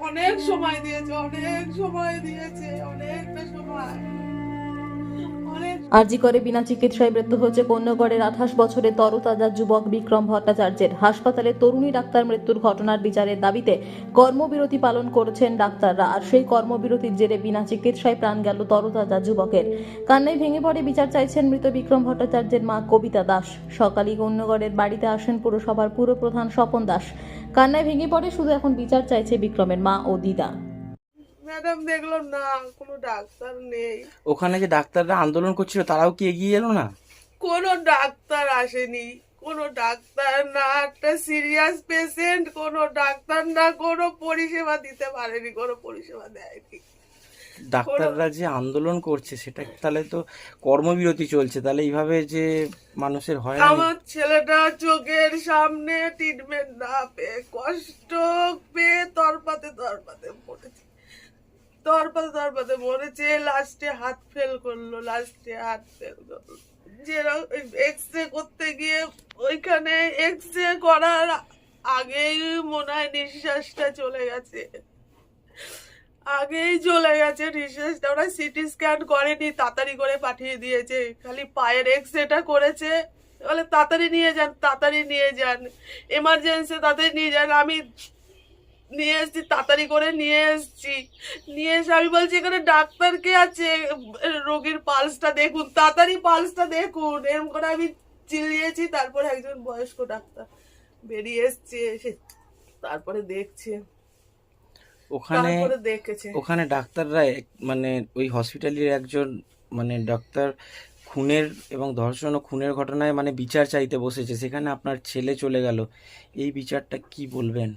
অনেক সময় দিয়েছে অনেক সময় দিয়েছে অনেকটা সময়। আরজি করে বিনা চিকিৎসায় মৃত্যু হয়েছে কন্যাগড়ের আঠাশ বছরের তরতাজা যুবক বিক্রম ভট্টাচার্যের। হাসপাতালে তরুণী ডাক্তার মৃত্যুর ঘটনার বিচারের দাবিতে কর্মবিরতি পালন করেছেন ডাক্তাররা, আর সেই কর্মবিরতির জেরে বিনা চিকিৎসায় প্রাণ গেল তরতাজা যুবকের। কান্নায় ভেঙে পড়ে বিচার চাইছেন মৃত বিক্রম ভট্টাচার্যের মা কবিতা দাস। সকালই কন্যাগড়ের বাড়িতে আসেন পুরসভার পুরপ্রধান স্বপন দাস। কান্নায় ভেঙে পড়ে শুধু এখন বিচার চাইছে বিক্রমের মা ও দিদা। ম্যাডাম দেখল না কোনো ডাক্তার নেই। ওখানে যে ডাক্তাররা আন্দোলন করছিল তারাও কি এগিয়ে এলো না? কোনো ডাক্তার আসেনি কোনো ডাক্তার না একটা সিরিয়াস পেশেন্ট কোনো ডাক্তার না কোনো পরিষেবা দিতে পারেনি কোনো পরিষেবা দেয়নি। ডাক্তাররা যে আন্দোলন করছে সেটা তাহলে তো কর্মবিরতি চলছে তাহলে এইভাবে যে মানুষের হয় আমার ছেলেটা চোখের সামনে ট্রিটমেন্ট না পেয়ে কষ্ট পেয়ে তরপাতে তরপাতে মরেছে তরপাতে তরপাতে মরেছে লাস্টে হাত ফেল করল লাস্টে হাত ফেল করল। যেরকম এক্স রে করতে গিয়ে ওইখানে এক্স রে করার আগেই মনে হয় নিঃশ্বাসটা চলে গেছে। আগেই চলে গেছে নিঃশ্বাসটা। ওরা সিটি স্ক্যান করেনি, তাড়াতাড়ি করে পাঠিয়ে দিয়েছে। খালি পায়ের এক্স রেটা করেছে। বলে, তাড়াতাড়ি নিয়ে যান, তাড়াতাড়ি নিয়ে যান। এমার্জেন্সি তাড়াতাড়ি নিয়ে যান। আমি নিয়ে এসছি তাড়াতাড়ি করে নিয়ে এসছি। নিয়ে এসে আমি বলছি এখানে ডাক্তার কে আছে? রোগীর পালসটা দেখুন তাড়াতাড়ি পালসটা দেখুন। এরকম করে আমি চিল্লিয়েছি তারপর একজন বয়স্ক ডাক্তার বেরিয়ে এসছে এসে তারপরে দেখছে। ওখানে দেখেছে। ওখানে ডাক্তাররা মানে ওই হসপিটালের একজন মানে ডাক্তার খুনের এবং ধর্ষণ ও খুনের ঘটনায় মানে বিচার চাইতে বসেছে। সেখানে আপনার ছেলে চলে গেল। এই বিচারটা কি বলবেন?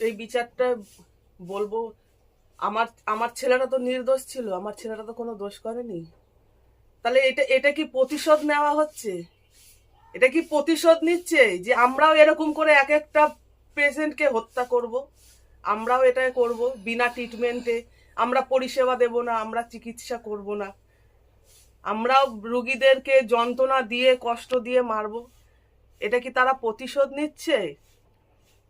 এই বিচারটা বলব, আমার আমার ছেলেটা তো নির্দোষ ছিল, আমার ছেলেটা তো কোনো দোষ করেনি। তাহলে এটা এটা কি প্রতিশোধ নেওয়া হচ্ছে? এটা কি প্রতিশোধ নিচ্ছে যে আমরাও এরকম করে এক একটা পেশেন্টকে হত্যা করব? আমরাও এটা করব বিনা ট্রিটমেন্টে আমরা পরিষেবা দেব না, আমরা চিকিৎসা করব না। আমরাও রুগীদেরকে যন্ত্রণা দিয়ে, কষ্ট দিয়ে মারবো। এটা কি তারা প্রতিশোধ নিচ্ছে?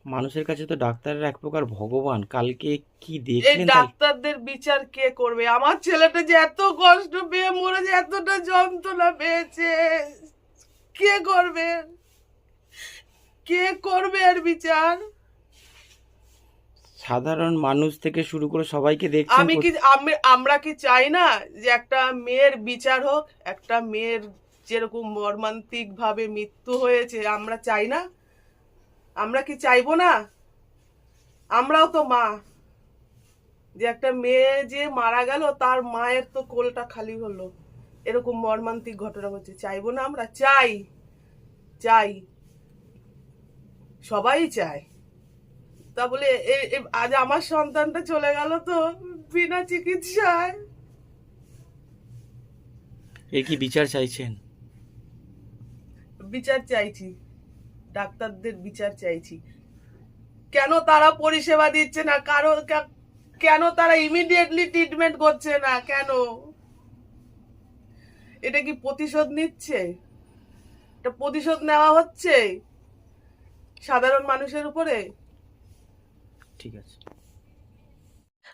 মানুষের কাছে তো ডাক্তাররা এক প্রকার ভগবান। কালকে কি এই দেখলেন তার- ডাক্তারদের বিচার কে করবে? আমার ছেলেটা যে এত কষ্ট পেয়ে মরে যে এতটা যন্ত্রণা পেয়েছে। কে করবে? কে করবে আর বিচার? সাধারণ মানুষ থেকে শুরু করে সবাইকে দেখছেন আমি কি আমি- আমরা কি চাই না যে একটা মেয়ের বিচার হোক? একটা মেয়ের যেরকম মর্মান্তিক ভাবে মৃত্যু হয়েছে আমরা চাই না? আমরা কি চাইব না? আমরাও তো মা। যে একটা মেয়ে যে মারা গেল তার মায়ের তো কোলটা খালি হলো। এরকম মর্মান্তিক ঘটনা হচ্ছে। চাইব না আমরা? চাই। চাই। সবাই চায়। তা বলে এ- এ- আজ আমার সন্তানটা চলে গেল তো বিনা চিকিৎসায়। এর কি বিচার চাইছেন? বিচার চাইছি। ডাক্তারদের বিচার চাইছি। কেন তারা পরিষেবা দিচ্ছে না? কারও কেন তারা ইমিডিয়েটলি ট্রিটমেন্ট করছে না? কেন? এটা কি প্রতিশোধ নিচ্ছে? এটা প্রতিশোধ নেওয়া হচ্ছে সাধারণ মানুষের উপরে? ঠিক আছে।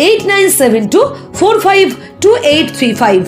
eight nine seven two four five two eight three five